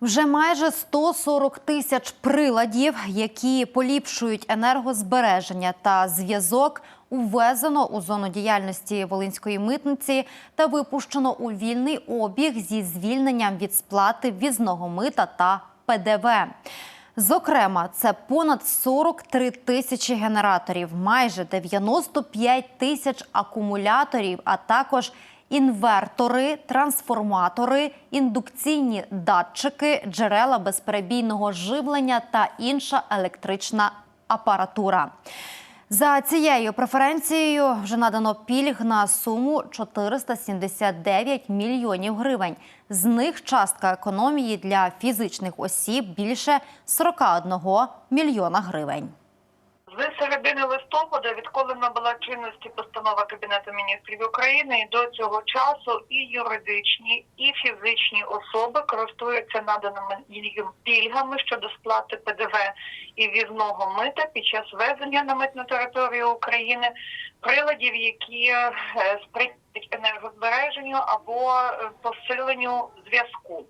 Вже майже 140 тисяч приладів, які поліпшують енергозбереження та зв'язок, увезено у зону діяльності Волинської митниці та випущено у вільний обіг зі звільненням від сплати ввізного мита та ПДВ. Зокрема, це понад 43 тисячі генераторів, майже 95 тисяч акумуляторів, а також інвертори, трансформатори, індукційні датчики, джерела безперебійного живлення та інша електрична апаратура. За цією преференцією вже надано пільг на суму 479 мільйонів гривень. З них частка економії для фізичних осіб більше 41 мільйона гривень. Середини листопада, відколи набула чинності постанова Кабінету міністрів України, і до цього часу і юридичні, і фізичні особи користуються наданими їм пільгами щодо сплати ПДВ і ввізного мита під час ввезення на митну територію України приладів, які е, сприяють енергозбереженню або е, посиленню зв'язку.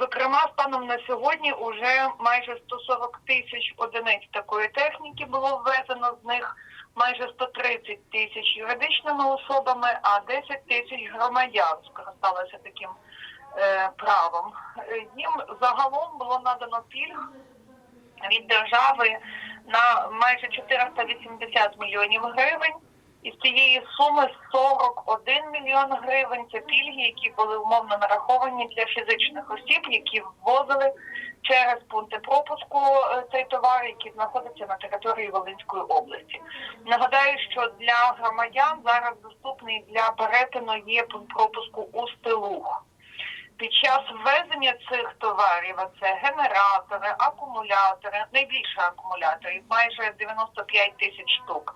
Зокрема, станом на сьогодні уже майже 140 тисяч одиниць такої техніки було ввезено, з них майже 130 тисяч юридичними особами, а 10 тисяч громадян скористалися таким е, правом. Їм загалом було надано пільг від держави на майже 480 мільйонів гривень. Із цієї суми 41 мільйон гривень це пільги, які були умовно нараховані для фізичних осіб, які ввозили через пункти пропуску е, цей товар, який знаходиться на території Волинської області. Нагадаю, що для громадян зараз доступний для перетину є пункт пропуску у Стилух. Під час ввезення цих товарів, а це генератори, акумулятори, найбільше акумуляторів, майже 95 тисяч штук.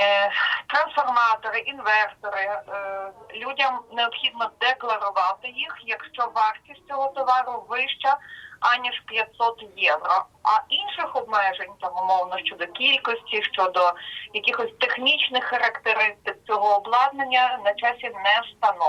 Е, Трансформатори, інвертори. е, Людям необхідно декларувати їх, якщо вартість цього товару вища аніж 500 євро. А інших обмежень, там умовно щодо кількості, щодо якихось технічних характеристик цього обладнання на часі не встановлено.